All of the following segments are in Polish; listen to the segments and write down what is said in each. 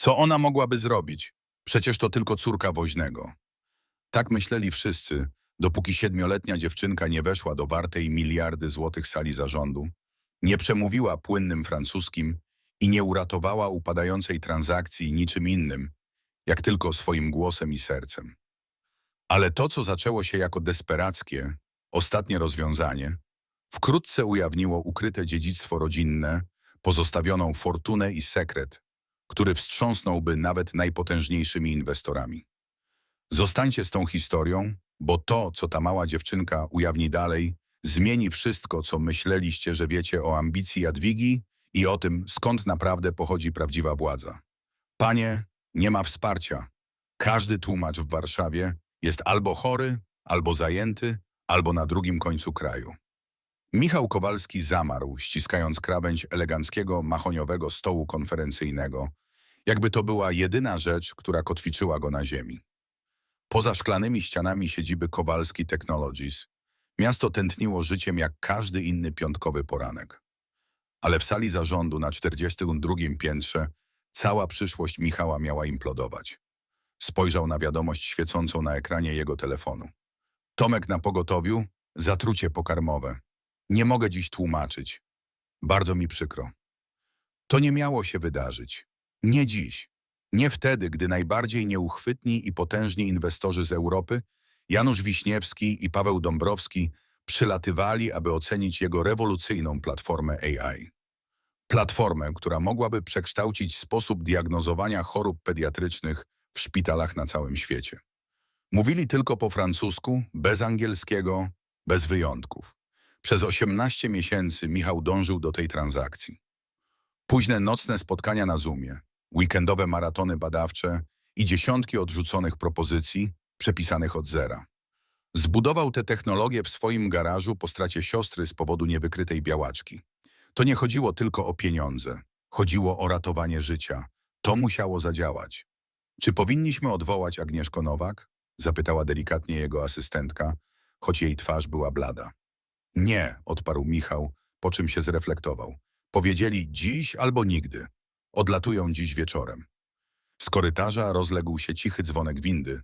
Co ona mogłaby zrobić? Przecież to tylko córka woźnego. Tak myśleli wszyscy, dopóki siedmioletnia dziewczynka nie weszła do wartej miliardy złotych sali zarządu, nie przemówiła płynnym francuskim i nie uratowała upadającej transakcji niczym innym, jak tylko swoim głosem i sercem. Ale to, co zaczęło się jako desperackie, ostatnie rozwiązanie, wkrótce ujawniło ukryte dziedzictwo rodzinne, pozostawioną fortunę i sekret, który wstrząsnąłby nawet najpotężniejszymi inwestorami. Zostańcie z tą historią, bo to, co ta mała dziewczynka ujawni dalej, zmieni wszystko, co myśleliście, że wiecie o ambicji Jadwigi i o tym, skąd naprawdę pochodzi prawdziwa władza. Panie, nie ma wsparcia. Każdy tłumacz w Warszawie jest albo chory, albo zajęty, albo na drugim końcu kraju. Michał Kowalski zamarł, ściskając krawędź eleganckiego, mahoniowego stołu konferencyjnego, jakby to była jedyna rzecz, która kotwiczyła go na ziemi. Poza szklanymi ścianami siedziby Kowalski Technologies, miasto tętniło życiem jak każdy inny piątkowy poranek. Ale w sali zarządu na 42 piętrze cała przyszłość Michała miała implodować. Spojrzał na wiadomość świecącą na ekranie jego telefonu. Tomek na pogotowiu, zatrucie pokarmowe. Nie mogę dziś tłumaczyć. Bardzo mi przykro. To nie miało się wydarzyć. Nie dziś. Nie wtedy, gdy najbardziej nieuchwytni i potężni inwestorzy z Europy, Janusz Wiśniewski i Paweł Dąbrowski, przylatywali, aby ocenić jego rewolucyjną platformę AI. Platformę, która mogłaby przekształcić sposób diagnozowania chorób pediatrycznych w szpitalach na całym świecie. Mówili tylko po francusku, bez angielskiego, bez wyjątków. Przez 18 miesięcy Michał dążył do tej transakcji. Późne nocne spotkania na Zoomie, weekendowe maratony badawcze i dziesiątki odrzuconych propozycji przepisanych od zera. Zbudował tę technologię w swoim garażu po stracie siostry z powodu niewykrytej białaczki. To nie chodziło tylko o pieniądze. Chodziło o ratowanie życia. To musiało zadziałać. Czy powinniśmy odwołać Agnieszko Nowak? Zapytała delikatnie jego asystentka, choć jej twarz była blada. Nie, odparł Michał, po czym się zreflektował. Powiedzieli dziś albo nigdy. Odlatują dziś wieczorem. Z korytarza rozległ się cichy dzwonek windy.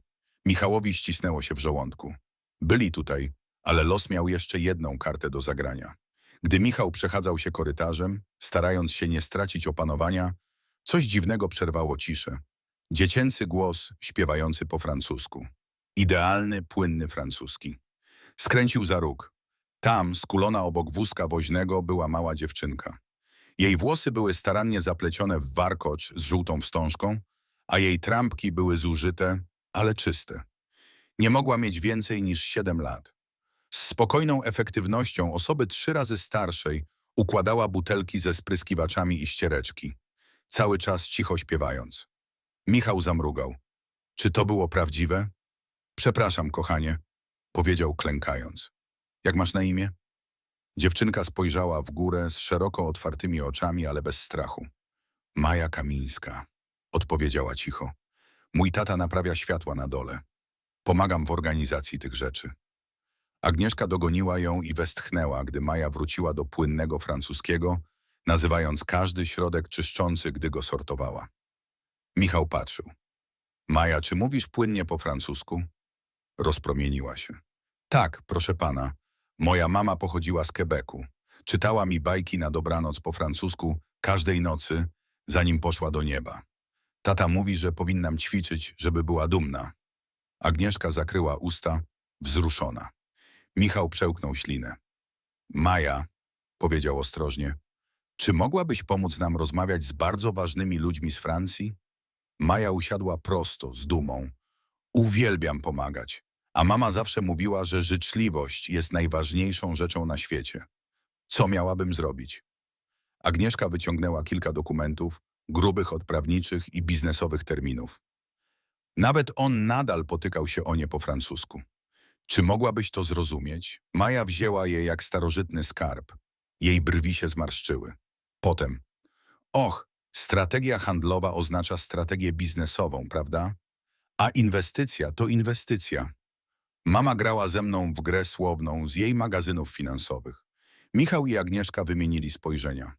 Michałowi ścisnęło się w żołądku. Byli tutaj, ale los miał jeszcze jedną kartę do zagrania. Gdy Michał przechadzał się korytarzem, starając się nie stracić opanowania, coś dziwnego przerwało ciszę. Dziecięcy głos śpiewający po francusku. Idealny, płynny francuski. Skręcił za róg. Tam, skulona obok wózka woźnego, była mała dziewczynka. Jej włosy były starannie zaplecione w warkocz z żółtą wstążką, a jej trampki były zużyte, ale czyste. Nie mogła mieć więcej niż siedem lat. Z spokojną efektywnością osoby trzy razy starszej układała butelki ze spryskiwaczami i ściereczki, cały czas cicho śpiewając. Michał zamrugał. Czy to było prawdziwe? Przepraszam, kochanie, powiedział klękając. Jak masz na imię? Dziewczynka spojrzała w górę z szeroko otwartymi oczami, ale bez strachu. Maja Kamińska, odpowiedziała cicho. Mój tata naprawia światła na dole. Pomagam w organizacji tych rzeczy. Agnieszka dogoniła ją i westchnęła, gdy Maja wróciła do płynnego francuskiego, nazywając każdy środek czyszczący, gdy go sortowała. Michał patrzył. Maja, czy mówisz płynnie po francusku? Rozpromieniła się. Tak, proszę pana. Moja mama pochodziła z Quebecu. Czytała mi bajki na dobranoc po francusku każdej nocy, zanim poszła do nieba. Tata mówi, że powinnam ćwiczyć, żeby była dumna. Agnieszka zakryła usta, wzruszona. Michał przełknął ślinę. Maja, powiedział ostrożnie, czy mogłabyś pomóc nam rozmawiać z bardzo ważnymi ludźmi z Francji? Maja usiadła prosto, z dumą. Uwielbiam pomagać, a mama zawsze mówiła, że życzliwość jest najważniejszą rzeczą na świecie. Co miałabym zrobić? Agnieszka wyciągnęła kilka dokumentów, grubych od prawniczych i biznesowych terminów. Nawet on nadal potykał się o nie po francusku. Czy mogłabyś to zrozumieć? Maja wzięła je jak starożytny skarb. Jej brwi się zmarszczyły. Potem, och, strategia handlowa oznacza strategię biznesową, prawda? A inwestycja to inwestycja. Mama grała ze mną w grę słowną z jej magazynów finansowych. Michał i Agnieszka wymienili spojrzenia.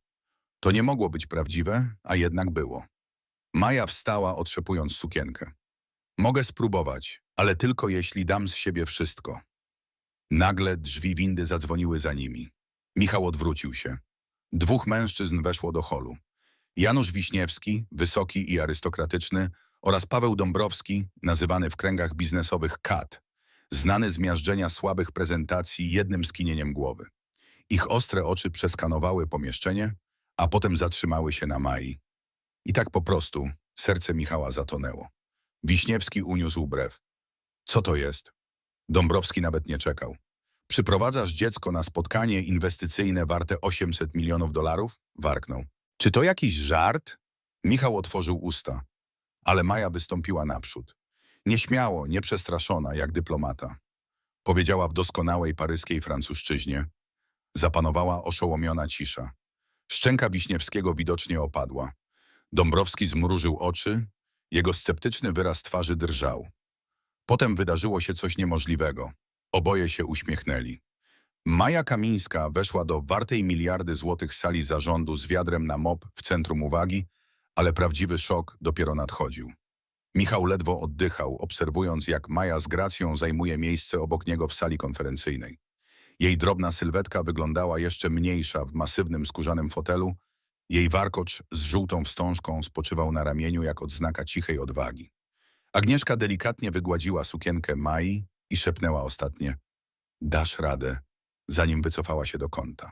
To nie mogło być prawdziwe, a jednak było. Maja wstała, otrzepując sukienkę. Mogę spróbować, ale tylko jeśli dam z siebie wszystko. Nagle drzwi windy zadzwoniły za nimi. Michał odwrócił się. Dwóch mężczyzn weszło do holu. Janusz Wiśniewski, wysoki i arystokratyczny, oraz Paweł Dąbrowski, nazywany w kręgach biznesowych Kat, znany z miażdżenia słabych prezentacji jednym skinieniem głowy. Ich ostre oczy przeskanowały pomieszczenie, a potem zatrzymały się na Mai. I tak po prostu serce Michała zatonęło. Wiśniewski uniósł brew. Co to jest? Dąbrowski nawet nie czekał. Przyprowadzasz dziecko na spotkanie inwestycyjne warte 800 milionów dolarów? Warknął. Czy to jakiś żart? Michał otworzył usta, ale Maja wystąpiła naprzód. Nieśmiało, nieprzestraszona, jak dyplomata. Powiedziała w doskonałej paryskiej francuszczyźnie. Zapanowała oszołomiona cisza. Szczęka Wiśniewskiego widocznie opadła. Dąbrowski zmrużył oczy, jego sceptyczny wyraz twarzy drżał. Potem wydarzyło się coś niemożliwego. Oboje się uśmiechnęli. Maja Kamińska weszła do wartej miliardy złotych sali zarządu z wiadrem na mop w centrum uwagi, ale prawdziwy szok dopiero nadchodził. Michał ledwo oddychał, obserwując jak Maja z gracją zajmuje miejsce obok niego w sali konferencyjnej. Jej drobna sylwetka wyglądała jeszcze mniejsza w masywnym skórzanym fotelu, jej warkocz z żółtą wstążką spoczywał na ramieniu jak odznaka cichej odwagi. Agnieszka delikatnie wygładziła sukienkę Mai i szepnęła ostatnie Dasz radę, zanim wycofała się do kąta.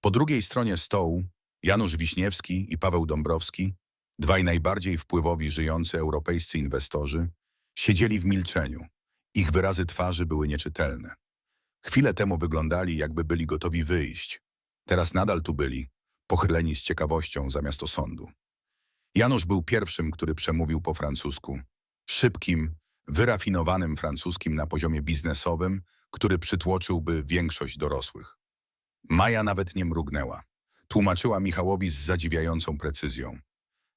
Po drugiej stronie stołu Janusz Wiśniewski i Paweł Dąbrowski, dwaj najbardziej wpływowi żyjący europejscy inwestorzy, siedzieli w milczeniu. Ich wyrazy twarzy były nieczytelne. Chwilę temu wyglądali, jakby byli gotowi wyjść. Teraz nadal tu byli, pochyleni z ciekawością zamiast osądu. Janusz był pierwszym, który przemówił po francusku. Szybkim, wyrafinowanym francuskim na poziomie biznesowym, który przytłoczyłby większość dorosłych. Maja nawet nie mrugnęła. Tłumaczyła Michałowi z zadziwiającą precyzją.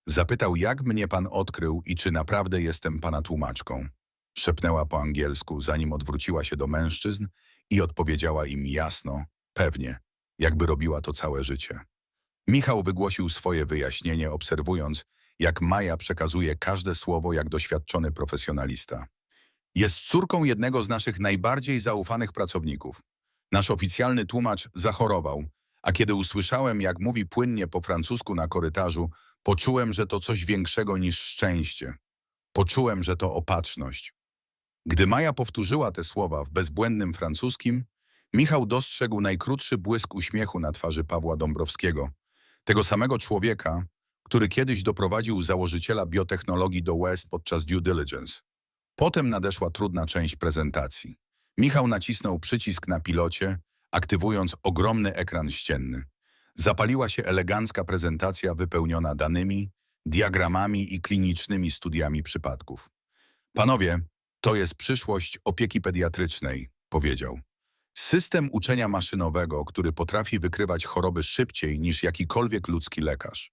Zapytał, jak mnie pan odkrył i czy naprawdę jestem pana tłumaczką. Szepnęła po angielsku, zanim odwróciła się do mężczyzn i odpowiedziała im jasno, pewnie, jakby robiła to całe życie. Michał wygłosił swoje wyjaśnienie, obserwując, jak Maja przekazuje każde słowo jak doświadczony profesjonalista. Jest córką jednego z naszych najbardziej zaufanych pracowników. Nasz oficjalny tłumacz zachorował, a kiedy usłyszałem, jak mówi płynnie po francusku na korytarzu, poczułem, że to coś większego niż szczęście. Poczułem, że to opatrzność. Gdy Maja powtórzyła te słowa w bezbłędnym francuskim, Michał dostrzegł najkrótszy błysk uśmiechu na twarzy Pawła Dąbrowskiego, tego samego człowieka, który kiedyś doprowadził założyciela biotechnologii do West podczas due diligence. Potem nadeszła trudna część prezentacji. Michał nacisnął przycisk na pilocie, aktywując ogromny ekran ścienny. Zapaliła się elegancka prezentacja wypełniona danymi, diagramami i klinicznymi studiami przypadków. Panowie, to jest przyszłość opieki pediatrycznej, powiedział. System uczenia maszynowego, który potrafi wykrywać choroby szybciej niż jakikolwiek ludzki lekarz.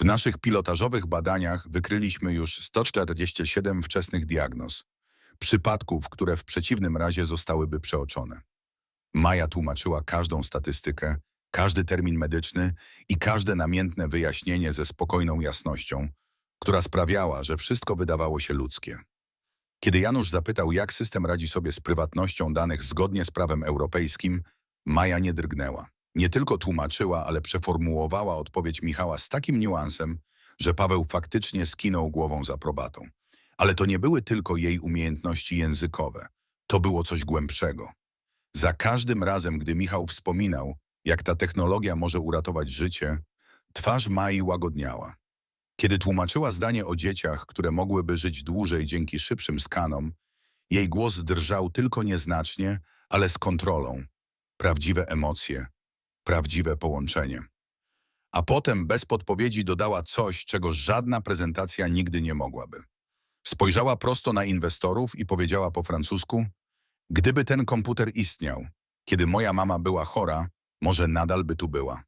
W naszych pilotażowych badaniach wykryliśmy już 147 wczesnych diagnoz, przypadków, które w przeciwnym razie zostałyby przeoczone. Maja tłumaczyła każdą statystykę, każdy termin medyczny i każde namiętne wyjaśnienie ze spokojną jasnością, która sprawiała, że wszystko wydawało się ludzkie. Kiedy Janusz zapytał, jak system radzi sobie z prywatnością danych zgodnie z prawem europejskim, Maja nie drgnęła. Nie tylko tłumaczyła, ale przeformułowała odpowiedź Michała z takim niuansem, że Paweł faktycznie skinął głową z aprobatą. Ale to nie były tylko jej umiejętności językowe. To było coś głębszego. Za każdym razem, gdy Michał wspominał, jak ta technologia może uratować życie, twarz Mai łagodniała. Kiedy tłumaczyła zdanie o dzieciach, które mogłyby żyć dłużej dzięki szybszym skanom, jej głos drżał tylko nieznacznie, ale z kontrolą. Prawdziwe emocje, prawdziwe połączenie. A potem bez podpowiedzi dodała coś, czego żadna prezentacja nigdy nie mogłaby. Spojrzała prosto na inwestorów i powiedziała po francusku, gdyby ten komputer istniał, kiedy moja mama była chora, może nadal by tu była.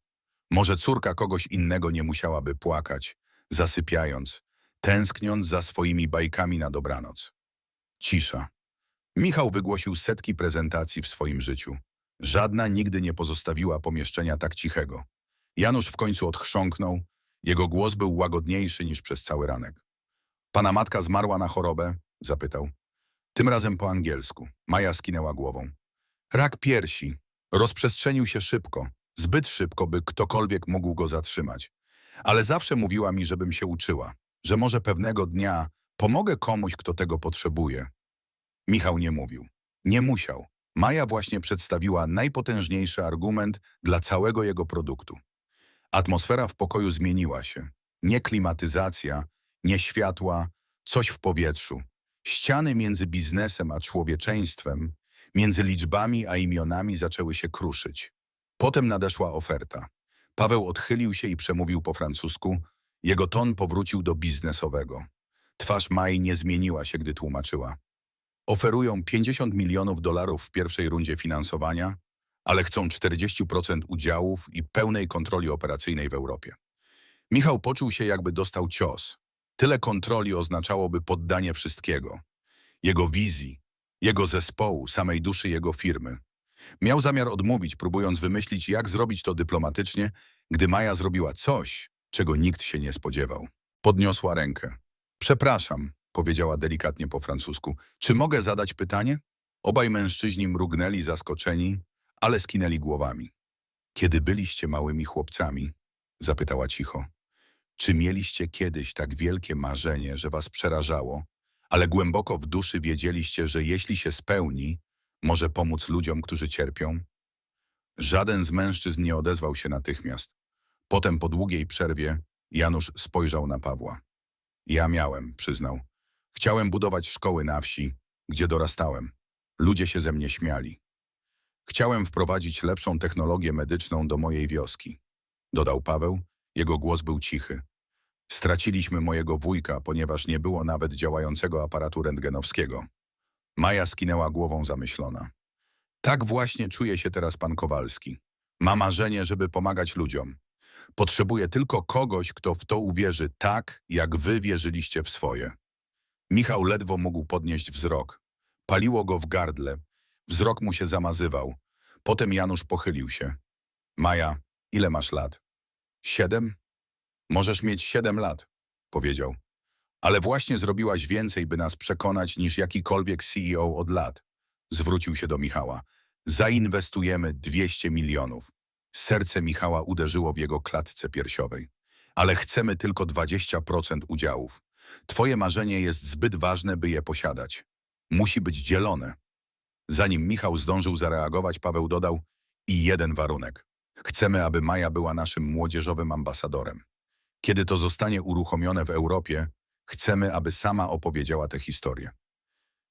Może córka kogoś innego nie musiałaby płakać, zasypiając, tęskniąc za swoimi bajkami na dobranoc. Cisza. Michał wygłosił setki prezentacji w swoim życiu. Żadna nigdy nie pozostawiła pomieszczenia tak cichego. Janusz w końcu odchrząknął Jego głos był łagodniejszy niż przez cały ranek. Pana matka zmarła na chorobę? Zapytał. Tym razem po angielsku. Maja skinęła głową. Rak piersi. Rozprzestrzenił się szybko. Zbyt szybko, by ktokolwiek mógł go zatrzymać. Ale zawsze mówiła mi, żebym się uczyła. Że może pewnego dnia pomogę komuś, kto tego potrzebuje. Michał nie mówił. Nie musiał. Maja właśnie przedstawiła najpotężniejszy argument dla całego jego produktu. Atmosfera w pokoju zmieniła się. Nie klimatyzacja, nie światła, coś w powietrzu. Ściany między biznesem a człowieczeństwem, między liczbami a imionami zaczęły się kruszyć. Potem nadeszła oferta. Paweł odchylił się i przemówił po francusku. Jego ton powrócił do biznesowego. Twarz Mai nie zmieniła się, gdy tłumaczyła. Oferują 50 milionów dolarów w pierwszej rundzie finansowania, ale chcą 40% udziałów i pełnej kontroli operacyjnej w Europie. Michał poczuł się, jakby dostał cios. Tyle kontroli oznaczałoby poddanie wszystkiego. Jego wizji, jego zespołu, samej duszy jego firmy. Miał zamiar odmówić, próbując wymyślić, jak zrobić to dyplomatycznie, gdy Maja zrobiła coś, czego nikt się nie spodziewał. Podniosła rękę. Przepraszam, powiedziała delikatnie po francusku. Czy mogę zadać pytanie? Obaj mężczyźni mrugnęli zaskoczeni, ale skinęli głowami. Kiedy byliście małymi chłopcami? Zapytała cicho. Czy mieliście kiedyś tak wielkie marzenie, że was przerażało, ale głęboko w duszy wiedzieliście, że jeśli się spełni, może pomóc ludziom, którzy cierpią? Żaden z mężczyzn nie odezwał się natychmiast. Potem po długiej przerwie Janusz spojrzał na Pawła. Ja miałem, przyznał. Chciałem budować szkoły na wsi, gdzie dorastałem. Ludzie się ze mnie śmiali. Chciałem wprowadzić lepszą technologię medyczną do mojej wioski. Dodał Paweł, jego głos był cichy. Straciliśmy mojego wujka, ponieważ nie było nawet działającego aparatu rentgenowskiego. Maja skinęła głową zamyślona. Tak właśnie czuje się teraz pan Kowalski. Ma marzenie, żeby pomagać ludziom. Potrzebuje tylko kogoś, kto w to uwierzy tak, jak wy wierzyliście w swoje. Michał ledwo mógł podnieść wzrok. Paliło go w gardle. Wzrok mu się zamazywał. Potem Janusz pochylił się. Maja, ile masz lat? Siedem? Możesz mieć siedem lat, powiedział. Ale właśnie zrobiłaś więcej, by nas przekonać, niż jakikolwiek CEO od lat. Zwrócił się do Michała. Zainwestujemy 200 milionów. Serce Michała uderzyło w jego klatce piersiowej. Ale chcemy tylko 20% udziałów. Twoje marzenie jest zbyt ważne, by je posiadać. Musi być dzielone. Zanim Michał zdążył zareagować, Paweł dodał i jeden warunek. Chcemy, aby Maja była naszym młodzieżowym ambasadorem. Kiedy to zostanie uruchomione w Europie, chcemy, aby sama opowiedziała tę historię.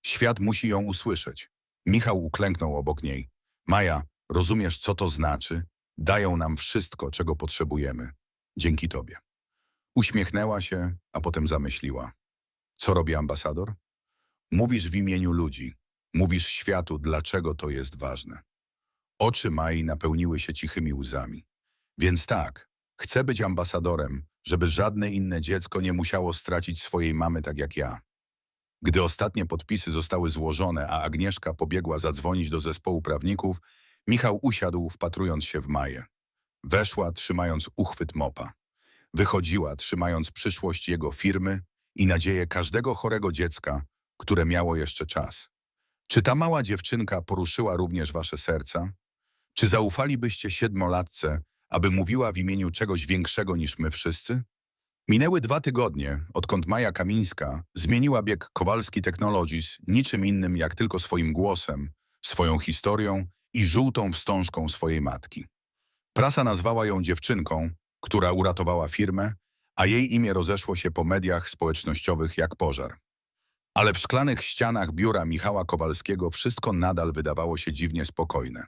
Świat musi ją usłyszeć. Michał uklęknął obok niej. Maja, rozumiesz, co to znaczy? Dają nam wszystko, czego potrzebujemy. Dzięki tobie. Uśmiechnęła się, a potem zamyśliła. Co robi ambasador? Mówisz w imieniu ludzi. Mówisz światu, dlaczego to jest ważne. Oczy Mai napełniły się cichymi łzami. Więc tak, chcę być ambasadorem, żeby żadne inne dziecko nie musiało stracić swojej mamy tak jak ja. Gdy ostatnie podpisy zostały złożone, a Agnieszka pobiegła zadzwonić do zespołu prawników, Michał usiadł, wpatrując się w Maję. Weszła, trzymając uchwyt mopa. Wychodziła, trzymając przyszłość jego firmy i nadzieję każdego chorego dziecka, które miało jeszcze czas. Czy ta mała dziewczynka poruszyła również wasze serca? Czy zaufalibyście siedmolatce, aby mówiła w imieniu czegoś większego niż my wszyscy? Minęły dwa tygodnie, odkąd Maja Kamińska zmieniła bieg Kowalski Technologies niczym innym jak tylko swoim głosem, swoją historią i żółtą wstążką swojej matki. Prasa nazwała ją dziewczynką, która uratowała firmę, a jej imię rozeszło się po mediach społecznościowych jak pożar. Ale w szklanych ścianach biura Michała Kowalskiego wszystko nadal wydawało się dziwnie spokojne.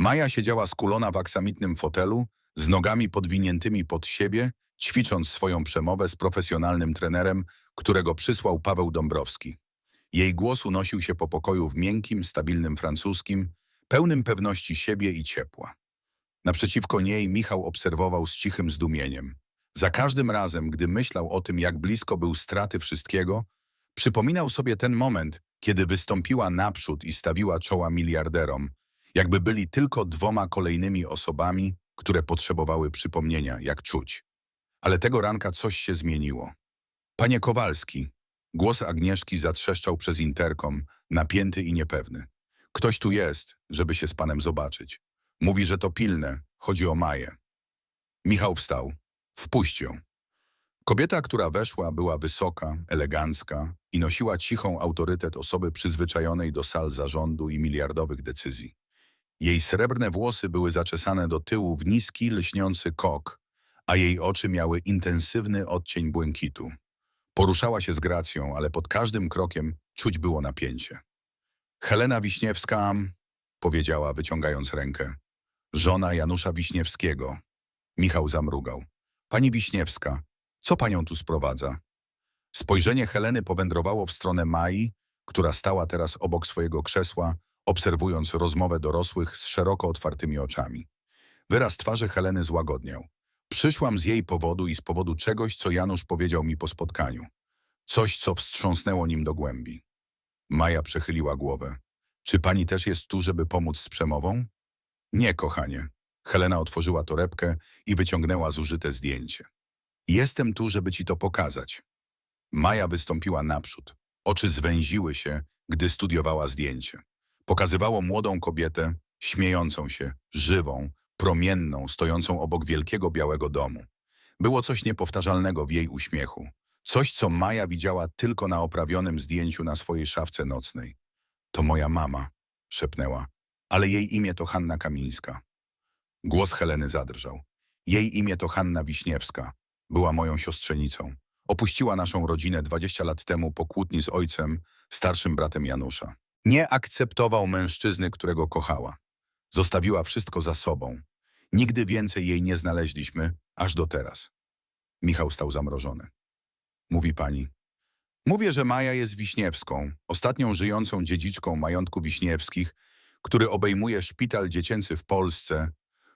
Maja siedziała skulona w aksamitnym fotelu, z nogami podwiniętymi pod siebie, ćwicząc swoją przemowę z profesjonalnym trenerem, którego przysłał Paweł Dąbrowski. Jej głos unosił się po pokoju w miękkim, stabilnym francuskim, pełnym pewności siebie i ciepła. Naprzeciwko niej Michał obserwował z cichym zdumieniem. Za każdym razem, gdy myślał o tym, jak blisko był straty wszystkiego, przypominał sobie ten moment, kiedy wystąpiła naprzód i stawiła czoła miliarderom, jakby byli tylko dwoma kolejnymi osobami, które potrzebowały przypomnienia, jak czuć. Ale tego ranka coś się zmieniło. Panie Kowalski, głos Agnieszki zatrzeszczał przez interkom, napięty i niepewny. Ktoś tu jest, żeby się z panem zobaczyć. Mówi, że to pilne, chodzi o Maję. Michał wstał. Wpuść ją. Kobieta, która weszła, była wysoka, elegancka i nosiła cichą autorytet osoby przyzwyczajonej do sal zarządu i miliardowych decyzji. Jej srebrne włosy były zaczesane do tyłu w niski, lśniący kok, a jej oczy miały intensywny odcień błękitu. Poruszała się z gracją, ale pod każdym krokiem czuć było napięcie. Helena Wiśniewska, powiedziała, wyciągając rękę. Żona Janusza Wiśniewskiego. Michał zamrugał. Pani Wiśniewska, co panią tu sprowadza? Spojrzenie Heleny powędrowało w stronę Mai, która stała teraz obok swojego krzesła, obserwując rozmowę dorosłych z szeroko otwartymi oczami. Wyraz twarzy Heleny złagodniał. Przyszłam z jej powodu i z powodu czegoś, co Janusz powiedział mi po spotkaniu. Coś, co wstrząsnęło nim do głębi. Maja przechyliła głowę. Czy pani też jest tu, żeby pomóc z przemową? Nie, kochanie. Helena otworzyła torebkę i wyciągnęła zużyte zdjęcie. Jestem tu, żeby ci to pokazać. Maja wystąpiła naprzód. Oczy zwęziły się, gdy studiowała zdjęcie. Pokazywało młodą kobietę, śmiejącą się, żywą, promienną, stojącą obok wielkiego białego domu. Było coś niepowtarzalnego w jej uśmiechu. Coś, co Maja widziała tylko na oprawionym zdjęciu na swojej szafce nocnej. To moja mama, szepnęła, ale jej imię to Hanna Kamińska. Głos Heleny zadrżał. Jej imię to Hanna Wiśniewska. Była moją siostrzenicą. Opuściła naszą rodzinę 20 lat temu po kłótni z ojcem, starszym bratem Janusza. Nie akceptował mężczyzny, którego kochała. Zostawiła wszystko za sobą. Nigdy więcej jej nie znaleźliśmy, aż do teraz. Michał stał zamrożony. Mówi pani. Mówię, że Maja jest Wiśniewską, ostatnią żyjącą dziedziczką majątku Wiśniewskich, który obejmuje szpital dziecięcy w Polsce,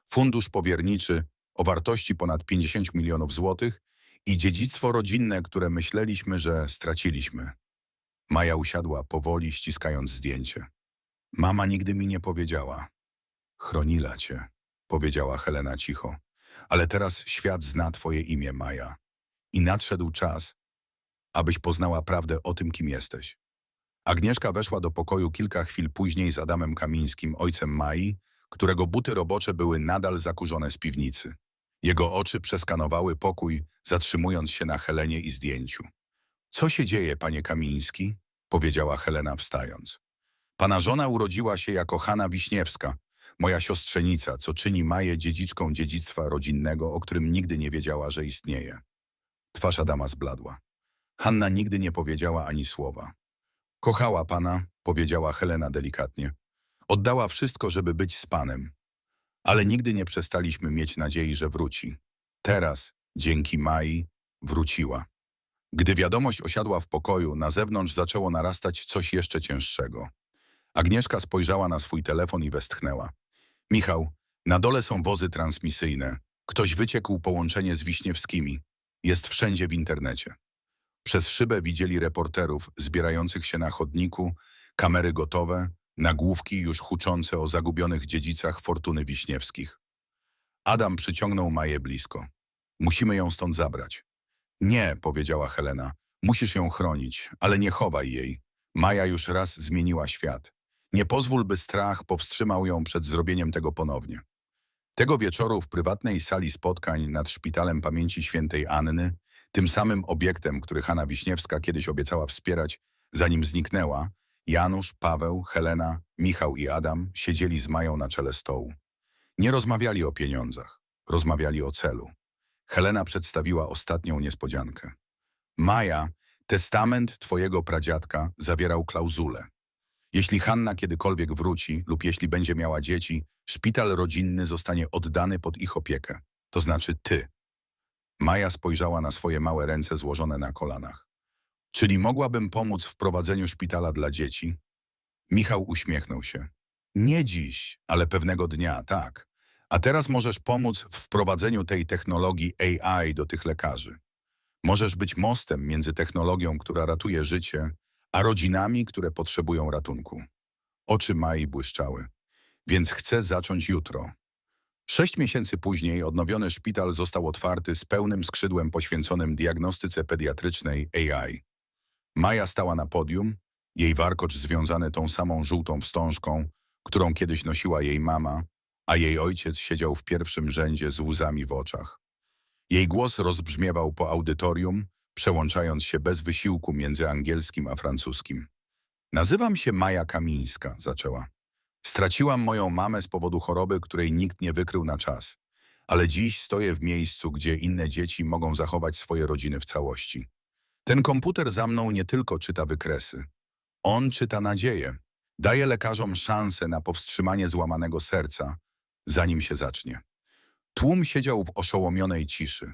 fundusz powierniczy o wartości ponad 50 milionów złotych i dziedzictwo rodzinne, które myśleliśmy, że straciliśmy. Maja usiadła, powoli ściskając zdjęcie. Mama nigdy mi nie powiedziała. Chronila cię, powiedziała Helena cicho. Ale teraz świat zna twoje imię, Maja. I nadszedł czas, abyś poznała prawdę o tym, kim jesteś. Agnieszka weszła do pokoju kilka chwil później z Adamem Kamińskim, ojcem Mai, którego buty robocze były nadal zakurzone z piwnicy. Jego oczy przeskanowały pokój, zatrzymując się na Helenie i zdjęciu. Co się dzieje, panie Kamiński? Powiedziała Helena wstając. Pana żona urodziła się jako Hanna Wiśniewska, moja siostrzenica, co czyni Maję dziedziczką dziedzictwa rodzinnego, o którym nigdy nie wiedziała, że istnieje. Twarz Adama zbladła. Hanna nigdy nie powiedziała ani słowa. Kochała pana, powiedziała Helena delikatnie. Oddała wszystko, żeby być z panem. Ale nigdy nie przestaliśmy mieć nadziei, że wróci. Teraz, dzięki Mai, wróciła. Gdy wiadomość osiadła w pokoju, na zewnątrz zaczęło narastać coś jeszcze cięższego. Agnieszka spojrzała na swój telefon i westchnęła. Michał, na dole są wozy transmisyjne. Ktoś wyciekł połączenie z Wiśniewskimi. Jest wszędzie w internecie. Przez szybę widzieli reporterów zbierających się na chodniku, kamery gotowe, nagłówki już huczące o zagubionych dziedzicach Fortuny Wiśniewskich. Adam przyciągnął Maję blisko. Musimy ją stąd zabrać. Nie, powiedziała Helena. Musisz ją chronić, ale nie chowaj jej. Maja już raz zmieniła świat. Nie pozwól, by strach powstrzymał ją przed zrobieniem tego ponownie. Tego wieczoru w prywatnej sali spotkań nad Szpitalem Pamięci Świętej Anny, tym samym obiektem, który Hanna Wiśniewska kiedyś obiecała wspierać, zanim zniknęła, Janusz, Paweł, Helena, Michał i Adam siedzieli z Mają na czele stołu. Nie rozmawiali o pieniądzach, rozmawiali o celu. Helena przedstawiła ostatnią niespodziankę. Maja, testament twojego pradziadka zawierał klauzulę. Jeśli Hanna kiedykolwiek wróci lub jeśli będzie miała dzieci, szpital rodzinny zostanie oddany pod ich opiekę. To znaczy ty. Maja spojrzała na swoje małe ręce złożone na kolanach. Czyli mogłabym pomóc w prowadzeniu szpitala dla dzieci? Michał uśmiechnął się. Nie dziś, ale pewnego dnia, tak. A teraz możesz pomóc w wprowadzeniu tej technologii AI do tych lekarzy. Możesz być mostem między technologią, która ratuje życie, a rodzinami, które potrzebują ratunku. Oczy Mai błyszczały. Więc chcę zacząć jutro. Sześć miesięcy później odnowiony szpital został otwarty z pełnym skrzydłem poświęconym diagnostyce pediatrycznej AI. Maja stała na podium, jej warkocz związany tą samą żółtą wstążką, którą kiedyś nosiła jej mama, a jej ojciec siedział w pierwszym rzędzie z łzami w oczach. Jej głos rozbrzmiewał po audytorium, przełączając się bez wysiłku między angielskim a francuskim. Nazywam się Maja Kamińska, zaczęła. Straciłam moją mamę z powodu choroby, której nikt nie wykrył na czas. Ale dziś stoję w miejscu, gdzie inne dzieci mogą zachować swoje rodziny w całości. Ten komputer za mną nie tylko czyta wykresy. On czyta nadzieję. Daje lekarzom szansę na powstrzymanie złamanego serca, zanim się zacznie. Tłum siedział w oszołomionej ciszy.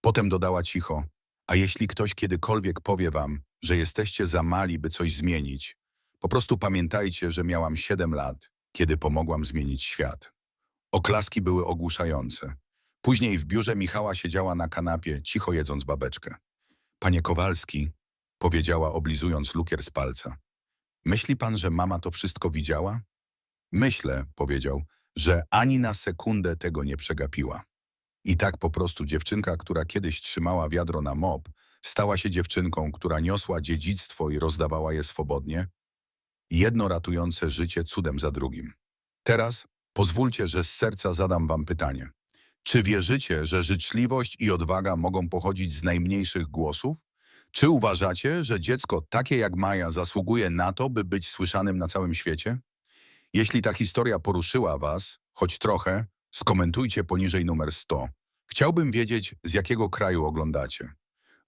Potem dodała cicho, a jeśli ktoś kiedykolwiek powie wam, że jesteście za mali, by coś zmienić, po prostu pamiętajcie, że miałam 7 lat, kiedy pomogłam zmienić świat. Oklaski były ogłuszające. Później w biurze Michała siedziała na kanapie, cicho jedząc babeczkę. Panie Kowalski, powiedziała oblizując lukier z palca. Myśli pan, że mama to wszystko widziała? Myślę, powiedział, że ani na sekundę tego nie przegapiła. I tak po prostu dziewczynka, która kiedyś trzymała wiadro na mop, stała się dziewczynką, która niosła dziedzictwo i rozdawała je swobodnie, jedno ratujące życie cudem za drugim. Teraz pozwólcie, że z serca zadam wam pytanie. Czy wierzycie, że życzliwość i odwaga mogą pochodzić z najmniejszych głosów? Czy uważacie, że dziecko takie jak Maja zasługuje na to, by być słyszanym na całym świecie? Jeśli ta historia poruszyła was, choć trochę, skomentujcie poniżej numer 100. Chciałbym wiedzieć, z jakiego kraju oglądacie.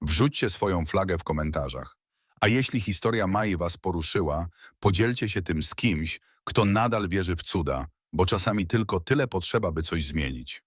Wrzućcie swoją flagę w komentarzach. A jeśli historia Mai was poruszyła, podzielcie się tym z kimś, kto nadal wierzy w cuda, bo czasami tylko tyle potrzeba, by coś zmienić.